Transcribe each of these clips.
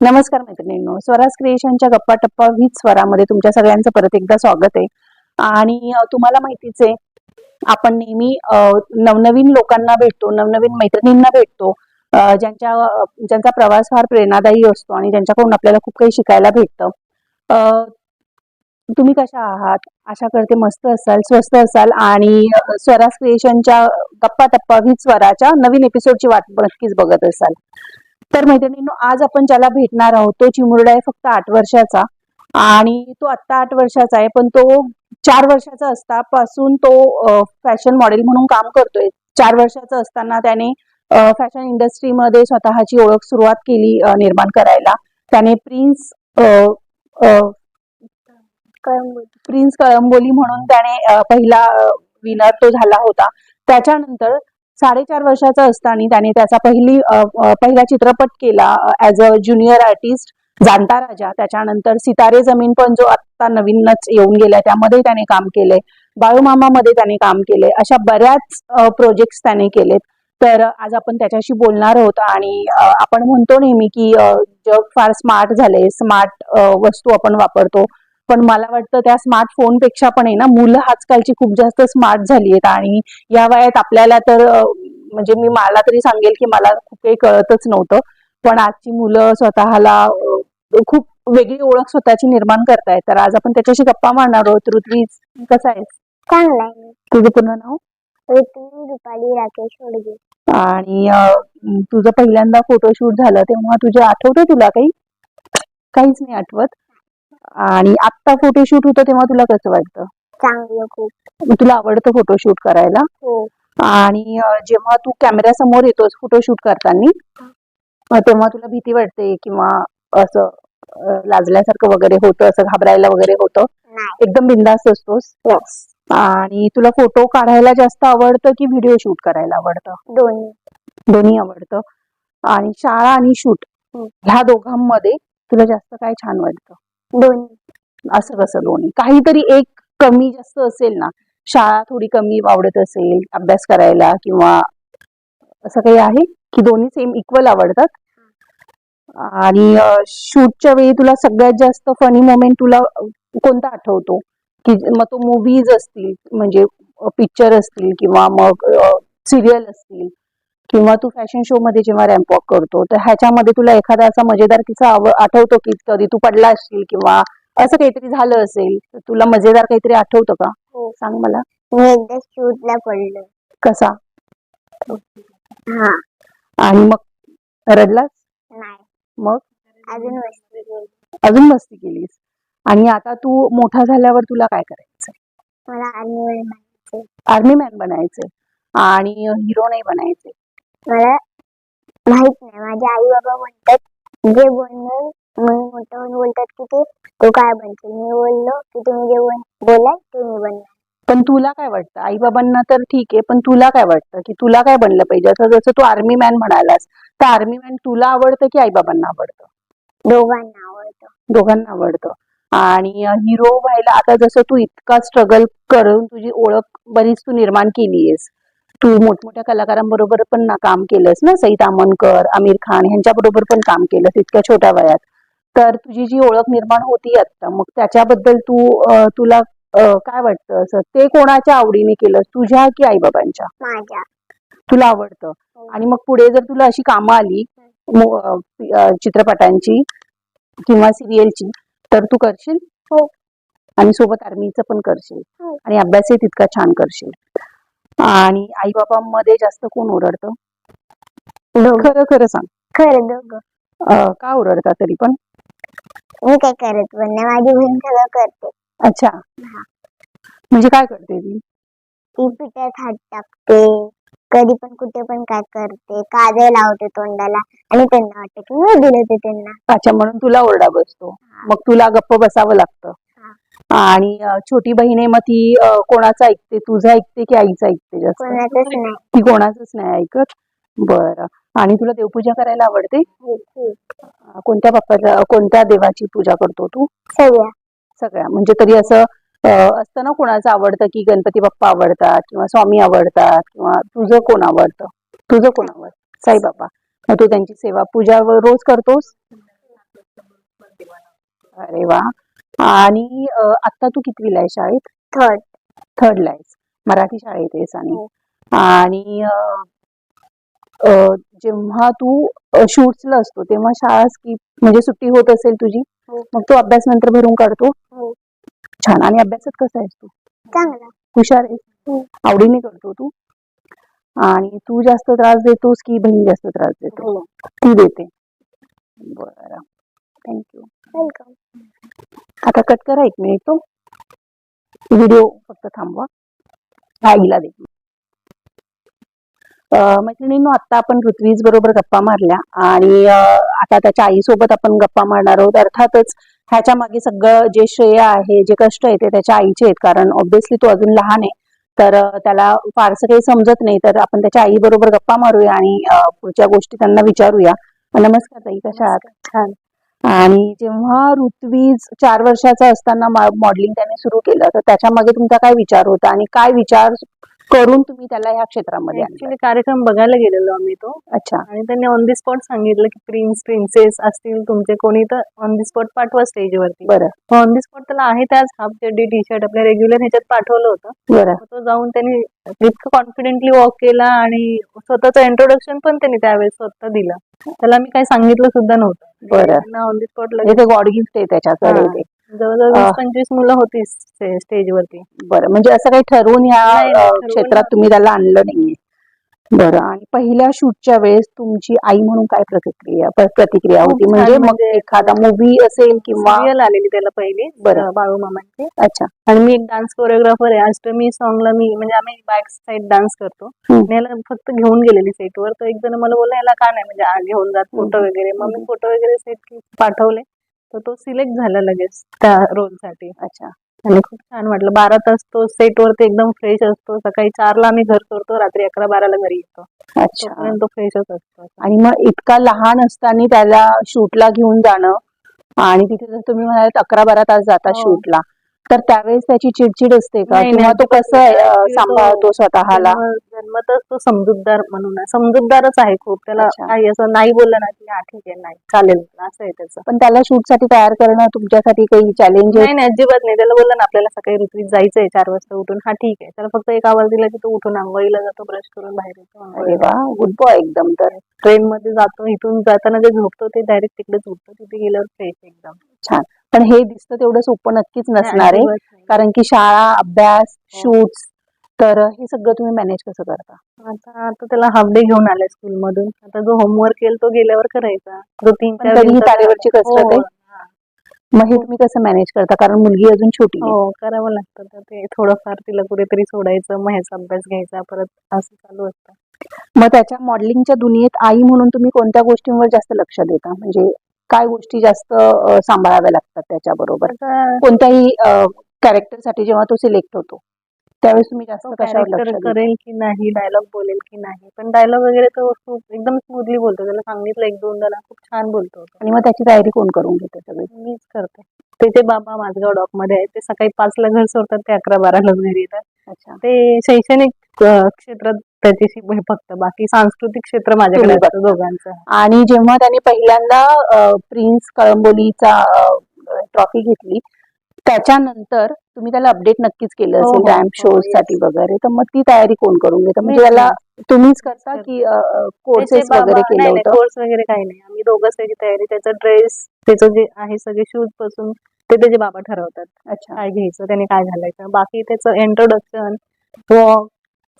नमस्कार मैत्रिणींनो. स्वराज क्रिएशनच्या गप्पा टप्पा वीज स्वरामध्ये तुमच्या सगळ्यांचं परत एकदा स्वागत आहे. आणि तुम्हाला माहितीच आहे आपण नेहमी नवनवीन लोकांना भेटतो नवनवीन मैत्रिणींना भेटतो ज्यांच्या ज्यांचा प्रवास फार प्रेरणादायी असतो आणि ज्यांच्याकडून आपल्याला खूप काही शिकायला भेटतं. तुम्ही कशा आहात? आशा करते मस्त असाल स्वस्त असाल आणि स्वराज क्रिएशनच्या गप्पा टप्पा वीज स्वराच्या नवीन एपिसोडची वाट नक्कीच बघत असाल. तर मैत्रिणींनो आज आपण ज्याला भेटणार आहोत तो चिमुरडा आहे फक्त आठ वर्षाचा. आणि तो आत्ता आठ वर्षाचा आहे पण तो चार वर्षाचा असतापासून तो फॅशन मॉडेल म्हणून काम करतोय. चार वर्षाचा असताना त्याने फॅशन इंडस्ट्रीमध्ये स्वतःची ओळख सुरुवात केली निर्माण करायला. त्याने प्रिन्स प्रिन्स कळंबोली म्हणून त्याने पहिला विनर तो झाला होता. त्याच्यानंतर साडेचार वर्षाचा असताना त्याने त्याचा पहिली पहिला चित्रपट केला ऍज अ ज्युनियर आर्टिस्ट जाणता राजा. त्याच्यानंतर सितारे जमीन पण जो आता नवीनच येऊन गेलाय त्यामध्ये त्याने काम केले बाळूमामामध्ये त्याने काम केले अशा बऱ्याच प्रोजेक्ट्स त्याने केलेत. तर आज आपण त्याच्याशी बोलणार आहोत आणि आपण म्हणतो नेहमी की जग फार स्मार्ट झाले स्मार्ट वस्तू आपण वापरतो. पण मला वाटतं त्या स्मार्टफोनपेक्षा पण आहे ना मुलं आजकालची खूप जास्त स्मार्ट झाली आहेत आणि या वयात आपल्याला तर म्हणजे मी मला तरी सांगेल की मला खूप काही कळतच नव्हतं. पण आजची मुलं स्वतःला खूप वेगळी ओळख स्वतःची निर्माण करतायत. तर आज आपण त्याच्याशी गप्पा मारणार आहोत. ऋत्वीज कसा आहेस? चांगला आहे. तुझं पूर्ण नाव? रुपाली राकेश होडगे आणि तुझं पहिल्यांदा फोटोशूट झालं तेव्हा तुझे आठवतं तुला काही? काहीच नाही आठवत. आणि आत्ता फोटोशूट होतं तेव्हा तुला कसं वाटतं? चांगलं खूप. तुला आवडतं फोटोशूट करायला? हो. आणि जेव्हा तू कॅमेऱ्या समोर येतोस फोटोशूट करताना तेव्हा तुला भीती वाटते किंवा असं लाजल्यासारखं वगैरे होतं असं घाबरायला वगैरे होतं? नाही. एकदम बिंदास असतोस. आणि तुला फोटो काढायला जास्त आवडतं की व्हिडिओ शूट करायला आवडतं? दोन्ही. दोन्ही आवडतं. आणि शाळा आणि शूट हम्म. ह्या दोघांमध्ये तुला जास्त काय छान वाटतं? दोन्ही असं कसं दोन्ही. काहीतरी एक कमी जास्त असेल ना शाळा थोडी कमी आवडत असेल अभ्यास करायला किंवा असं काही आहे की दोन्ही सेम इक्वल आवडतात? आणि शूटच्या वेळी तुला सगळ्यात जास्त फनी मोमेंट तुला कोणता आठवतो? की मग तो मूवीज असतील म्हणजे पिक्चर असतील किंवा मग सिरियल असतील. किंवा तू फॅशन शो मध्ये जेव्हा रॅम्प वॉक करतो तर ह्याच्यामध्ये तुला एखादा असा मजेदार किस्सा आठवतो की कधी तू पडला असशील किंवा असं काहीतरी झालं असेल तर तुला मजेदार काहीतरी आठवतं का? हो. सांग मला. मी एकदा शूटला पडलो. कसा? हा. आणि मग रडलास? नाही. मग? अजून मस्ती केली अजून मस्ती केलीस आणि आता तू मोठा झाल्यावर तुला काय करायचं मला आर्मी बनायचे आर्मी मॅन बनायचंय. आणि हिरो नाही बनायचे मला माहीत नाही. माझे आई बाबा म्हणतात जे बनवेल मी मोठं होऊन बोलतात की ते तू काय बनशील मी बोललो की तुम्ही जे बोलाल ते मी बनणार. पण तुला काय वाटतं? आई बाबांना तर ठीक आहे पण तुला काय वाटतं? की तुला काय बनलं पाहिजे? असं जसं तू आर्मी मॅन म्हणालास तर आर्मी मॅन तुला आवडतं की आई बाबांना आवडतं? दोघांना आवडतं. दोघांना आवडतं. आणि हिरो व्हायला आता जसं तू इतका स्ट्रगल करून तुझी ओळख बरीच तू निर्माण केली आहेस. तू मोठमोठ्या कलाकारांबरोबर पण ना काम केलंस ना? सईद अमनकर आमिर खान ह्यांच्या बरोबर पण काम केलंस इतक्या छोट्या वयात. तर तुझी जी ओळख निर्माण होती आता मग त्याच्याबद्दल तू तुला काय वाटतं? असं ते कोणाच्या आवडीने केलंस? तुझ्या की आईबाबांच्या? माझ्या. तुला आवडतं. आणि मग पुढे जर तुला अशी कामं आली चित्रपटांची किंवा सिरियलची तर तू करशील? हो. आणि सोबत आर्मीचं पण करशील. हो. आणि अभ्यासही तितका छान करशील. आणि आई बाबांमध्ये जास्त कोण ओरडतं? खरं खरं सांग. खरं दोघं. अं, का ओरडता तरी पण? मी काय करत पण नाही माझी बहीण सगळं करते. अच्छा. म्हणजे काय करते ती? ती पिठात हात टाकते. कधी पण कुठे पण काय करते. काजळ लावते तोंडाला आणि त्यांना वाटतं की मी दिलं ते त्यांना. अच्छा म्हणून तुला ओरडा बसतो. मग तुला गप्प बसावं लागतं. आणि छोटी बहीण आहे मग ती कोणाचं ऐकते? तुझं ऐकते की आईचं ऐकते जास्त? ती कोणाचंच नाही ऐकत? बरं. आणि तुला देवपूजा करायला आवडते? अं, कोणत्या बाप्पाच्या कोणत्या देवाची पूजा करतो तू? सगळ्या. सगळ्या. म्हणजे तरी असं असतं ना कोणाचं आवडतं की गणपती बाप्पा आवडतात किंवा स्वामी आवडतात किंवा तुझं कोण आवडतं? तुझं कोण आवडतं? साईबाबा मग तू त्यांची सेवा पूजा रोज करतोस? अरे वा. आणि आता तू कितवीला आहे शाळेत? थर्ड. थर्डला आहेस. मराठी शाळेत आहेस आणि. हो. आणि जेव्हा तू शूट्सला असतो तेव्हा शाळा स्किप म्हणजे सुट्टी होत असेल तुझी हो. मग तू अभ्यास नंतर भरून काढतो? हो. छान. आणि अभ्यासात कसा आहेस तू? चांगला. हुशार आहेस. आवडीने करतो तू? आणि तू जास्त त्रास देतोस की बहीण जास्त त्रास देते? ती देते. बरं. थँक्यू वेलकम आता कट करा एक मिनिट तो व्हिडिओ फक्त थांबवा. आईला दे. मैत्रिणींनो आता आपण ऋत्वीज बरोबर गप्पा मारल्या आणि आता त्याच्या आईसोबत आपण गप्पा मारणार आहोत. अर्थातच ह्याच्या मागे सगळं जे श्रेय आहे जे कष्ट आहे ते त्याच्या आईचे आहेत. कारण ऑब्विसली तो अजून लहान आहे. तर त्याला फारसं काही समजत नाही. तर आपण त्याच्या आई बरोबर गप्पा मारूया आणि पुढच्या गोष्टी त्यांना विचारूया. नमस्कार ताई कशा आहात? छान. आणि जेव्हा ऋत्वीज चार वर्षाचा असताना मॉडेलिंग त्याने सुरू केलं तर त्याच्यामागे तुमचा काय विचार होता? आणि काय विचार करून तुम्ही त्याला ह्या क्षेत्रामध्ये ऍक्च्युली कार्यक्रम बघायला गेलेलो आम्ही तो. अच्छा. आणि त्यांनी ऑन दी स्पॉट सांगितलं की प्रिन्स प्रिन्सेस असतील तुमचे कोणी तर ऑन दी स्पॉट पाठवा स्टेजवरती बरं. ऑन दी स्पॉट त्याला आहे त्याच हाफ चड्डी टी शर्ट आपल्या रेग्युलर ह्याच्यात पाठवलं होतं. बरं. तो जाऊन त्यांनी इतकं कॉन्फिडेंटली वॉक केला आणि स्वतःचं इंट्रोडक्शन पण त्यांनी त्यावेळेस स्वतः दिलं. त्याला मी काही सांगितलं सुद्धा नव्हतं. बरं. ऑन दी स्पॉट म्हणजे ते गॉड गिफ्ट आहे त्याच्याकडे हा. ते. जवळजवळ अं. वीस पंचवीस मुलं होती स्टेजवरती. बरं. म्हणजे असं काही ठरवून ह्या नाही, अं, ठरवून क्षेत्रात तुम्ही त्याला आणलं नाहीये. बरं आणि पहिल्या शूटच्या वेळेस तुमची आई म्हणून काय प्रतिक्रिया प्रतिक्रिया होती? म्हणजे मग म्हणजे- एखादा मूवी असेल किंवा सिरियल आलेली त्याला पहिली बरं. बाळू मामांची. अच्छा. आणि मी एक डान्स कोरिओग्राफर आहे अष्टमी सॉंगला मी म्हणजे आम्ही बॅक साईड डान्स करतो. याला फक्त घेऊन गेलेली सेटवर तर एक जण मला बोलला याला का नाही? म्हणजे घेऊन जात फोटो. वगैरे. मग मी फोटो वगैरे सेट पाठवले. तर तो सिलेक्ट झाला लगेच त्या रोलसाठी अच्छा. आणि खूप छान वाटलं. बारा तास तो सेट वरती एकदम फ्रेश असतो. सकाळी चारला आम्ही घर करतो रात्री अकरा बाराला घरी येतो. अच्छा. तो फ्रेशच असतो. आणि मग इतका लहान असताना त्याला शूटला घेऊन जाणं आणि तिथे जर तुम्ही म्हणालात अकरा बारा तास जाता हो. शूटला तर त्यावेळेस त्याची चिडचिड असते का? नाही, किंवा नाही, तो कसं. अं, सांभाळतो स्वतःला? जन्म- जन्मतच तो समजूतदार म्हणून आहे. समजूतदारच आहे खूप. त्याला अच्छा. काही असं नाही बोललं ना की हा ठीक आहे नाही चालेल असं आहे त्याचं. पण त्याला शूटसाठी तयार करणं तुमच्यासाठी काही चॅलेंज नाही नाही अजिबात नाही. त्याला बोललं ना आपल्याला सकाळी ऋतूत जायचंय चार वाजता उठून. हा ठीक आहे. त्याला फक्त एक आवाज दिला की तो उठून आंघोळीला जातो ब्रश करून बाहेर येतो अरे. वा गुड बॉय एकदम तर. ट्रेन मध्ये जातो इथून जाताना जे झोपतो ते डायरेक्ट तिकडेच उठतो. तिथे गेल्यावर फ्रेश एकदम. छान. पण हे दिसतं तेवढं सोपं नक्कीच नसणार आहे. कारण की शाळा अभ्यास हो. शूट्स तर हे सगळं तुम्ही मॅनेज कसं करता? आता आता त्याला हाफ डे घेऊन आलाय स्कूल मधून. आता जो होमवर्क केला तो गेल्यावर करायचा. जो तीन तरीही तारेवरची कसरत हो, आहे? हा. मग हे तुम्ही कसं मॅनेज करता? कारण मुलगी अजून छोटी हो करावं लागतं. तर ते थोडंफार तिला कुठेतरी सोडायचं मग ह्याचा अभ्यास घ्यायचा परत असं चालू असतं. मग त्याच्या मॉडेलिंगच्या दुनियेत आई म्हणून तुम्ही कोणत्या गोष्टींवर जास्त लक्ष देता? म्हणजे काय गोष्टी जास्त सांभाळाव्या लागतात त्याच्याबरोबर. कोणत्याही कॅरेक्टरसाठी जेव्हा तो सिलेक्ट होतो त्यावेळेस तुम्ही जास्त तो कशावर करेल की नाही डायलॉग बोलेल की नाही पण डायलॉग वगैरे तो खूप एकदम स्मूथली बोलतो. त्याला सांगितलं एक दोनदा खूप छान बोलतो तो. आणि मग त्याची तयारी कोण करून घेते सगळी? मीच करते. त्याचे बाबा माझगाव डॉकमध्ये आहेत ते सकाळी पाचला घर सोडतात ते अकरा बाराला घरी येतात. ते शैक्षणिक क्षेत्रात त्याच्याशी हे फक्त बाकी सांस्कृतिक क्षेत्र माझ्याकडे असतं दोघांचं. आणि जेव्हा त्याने पहिल्यांदा प्रिन्स कळंबोलीचा ट्रॉफी घेतली त्याच्यानंतर तुम्ही त्याला अपडेट नक्कीच केलं असेल हो, रॅम्प हो, शोजसाठी yes. वगैरे. तर मग ती तयारी कोण करून घेतं? म्हणजे त्याला तुम्हीच करता. की कोर्सेस वगैरे केलं कोर्स वगैरे काही नाही. आम्ही दोघंच त्याची तयारी त्याचा ड्रेस त्याचं जे आहे सगळे शूजपासून ते त्याचे बाबा ठरवतात. अच्छा. काय घ्यायचं त्याने काय घालायचं. बाकी त्याचं इंट्रोडक्शन वॉक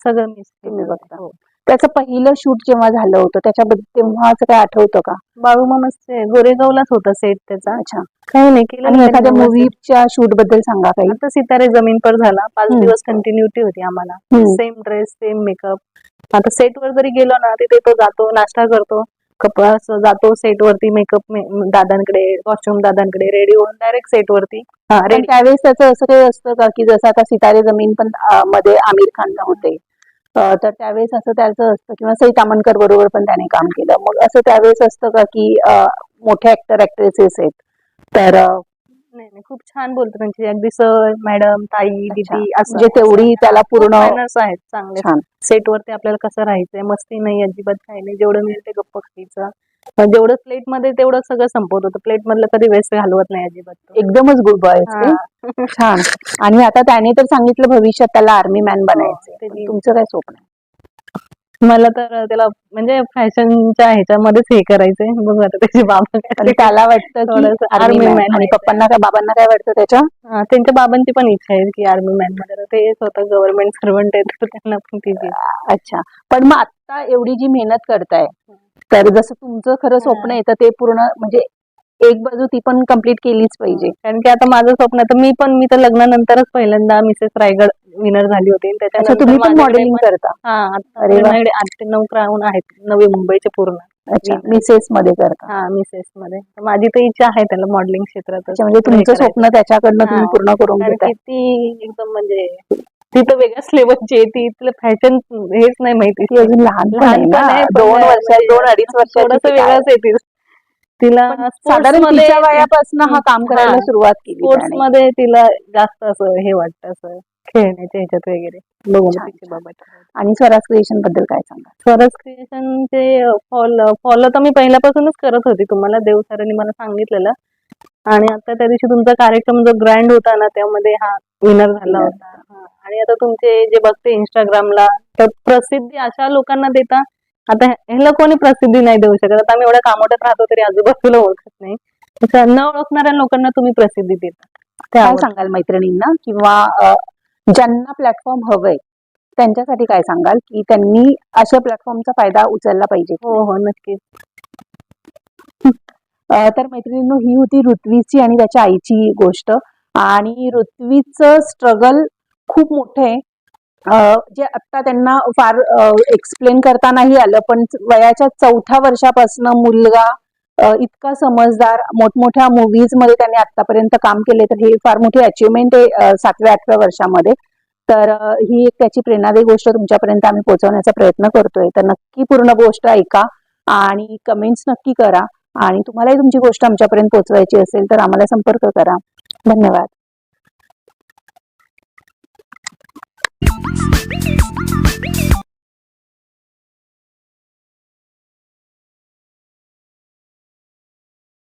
सगळं मी तुम्ही बघता. त्याचं पहिलं शूट जेव्हा झालं होतं त्याच्याबद्दल तेव्हाच काय आठवतं का बाळू मामाचे गोरेगावलाच होता सेट त्याचा अच्छा काही नाही केलं आणि एखाद्या व्यवस्थित. मूवीच्या शूटबद्दल सांगा काही आता सितारे जमीन पर झाला पाच हम्म. दिवस कंटिन्युटी होती आम्हाला हम्म. सेम ड्रेस सेम मेकअप आता सेट वर जरी गेलो ना तिथे तो जातो नाश्ता करतो कपडा असं जातो सेट वरती मेकअप दादांकडे कॉस्ट्युम दादांकडे रेडी होऊन डायरेक्ट सेट वरती. त्यावेळेस त्याचं असं काही असतं का की जसं आता सितारे जमीन पण मध्ये आमिर खान होते तर त्यावेळेस असं त्याचं असतं किंवा सई तामणकर बरोबर पण त्याने काम केलं. मग असं त्यावेळेस असतं का की मोठे ऍक्टर ऍक्ट्रेसेस आहेत. तर खूप छान बोलतो म्हणजे अगदी सर मॅडम ताई दीदी असं म्हणजे तेवढी त्याला पूर्ण manners आहेत चांगले. छान. सेट वरती आपल्याला कसं राहायचंय? मस्ती नाही अजिबात काही नाही. जेवढं मिळेल ते गप्प खायचं. जेवढं प्लेटमध्ये तेवढं सगळं संपवत होतं. प्लेट मधलं कधी वेस्ट घालवत नाही अजिबात तो. एकदमच गुड बॉय हा. छान. आणि आता त्याने तर सांगितलं भविष्यात त्याला आर्मी मॅन हो, ते- तुमचं काय स्वप्न आहे? मला तर त्याला म्हणजे फॅशनच्या ह्याच्यामध्येच हे करायचंय. बघू आता त्याचे बाबा आणि त्याला वाटतं थोडंसं आर्मी मॅन आणि. पप्पांना काय बाबांना काय वाटतं त्याच्या? हा, त्यांच्या बाबांची पण इच्छा आहे की आर्मी मॅनमध्ये. ते स्वतः गव्हर्नमेंट सर्वंट आहेत तर त्यांना पण तिची अच्छा. पण मग आता एवढी जी मेहनत करताय तर जसं तुमचं खरं स्वप्न आहे तर ते पूर्ण म्हणजे एक बाजू ती पण कंप्लीट केलीच पाहिजे. कारण की आता माझं स्वप्न तर मी पण मी तर लग्नानंतरच पहिल्यांदा मिसेस रायगड विनर झाली होती. त्याच्यानंतर तुम्ही पण माझ्याकडे मॉडेलिंग पण- करता? हा आता अरे वा. माझ्याकडे आठ ते नऊ क्राऊन आहेत. नवी मुंबईचे पूर्ण. अच्छा. मिसेस मध्ये करता. हा मिसेस मध्ये तर माझी तर इच्छा आहे त्याला मॉडेलिंग क्षेत्रात अच्छा म्हणजे तुमचं स्वप्न त्याच्याकडनं तुम्ही हा. पूर्ण करून कारण की ती एकदम म्हणजे ती तर वेगळ्याच लेवलची आहे. ती तिला फॅशन हेच नाही माहिती. ती अजून लहान पण आहे लहान पण ना आहे, पण दोन म्हणजे वर्षात दोन अडीच वर्षाची थोडस काय. वेगळंच आहे. ती. तिला साधारण तिच्या वयापासून हा काम करायला. सुरुवात केली स्पोर्ट्स त्याने. मध्ये तिला जास्त असं हे वाटतं असं खेळण्याच्या ह्याच्यात वगैरे बघून. बाबा. आणि स्वराज क्रिएशनबद्दल काय सांगा स्वरस क्रिएशनचे फॉलो फॉलो तर मी पहिल्यापासूनच करत होती तुम्हाला देव सरांनी मला सांगितलेलं आणि आता त्या दिवशी तुमचा कार्यक्रम जो ग्रँड होता ना त्यामध्ये हा विनर झाला. होता. आणि आता तुमचे जे बघते इंस्टाग्रामला तर प्रसिद्धी अशा लोकांना देता आता ह्याला कोणी प्रसिद्धी नाही देऊ शकत आता आम्ही एवढ्या कामोट्यात राहतो तरी आजूबाजूला ओळखत नाही न ओळखणाऱ्या लोकांना तुम्ही प्रसिद्धी देता काय. सांगाल मैत्रिणींना किंवा ज्यांना प्लॅटफॉर्म हवंय त्यांच्यासाठी काय सांगाल? की त्यांनी अशा प्लॅटफॉर्मचा फायदा उचलला पाहिजे? हो हो नक्कीच. तर मैत्रिणींनो ही होती ऋत्वीची आणि त्याच्या आईची गोष्ट. आणि ऋत्वीचं स्ट्रगल खूप मोठं आहे. जे आत्ता त्यांना फार एक्सप्लेन करता नाही आलं पण वयाच्या चौथ्या वर्षापासून मुलगा इतका समजदार मोठमोठ्या मूवीजमध्ये त्यांनी आतापर्यंत काम केले तर हे फार मोठी अचिव्हमेंट आहे सातव्या आठव्या वर्षामध्ये. तर ही एक त्याची प्रेरणादायी गोष्ट तुमच्यापर्यंत आम्ही पोहोचवण्याचा प्रयत्न करतोय. तर नक्की पूर्ण गोष्ट ऐका आणि कमेंट्स नक्की करा. आणि तुम्हालाही तुमची गोष्ट आमच्यापर्यंत पोहोचवायची असेल तर आम्हाला संपर्क करा. धन्यवाद.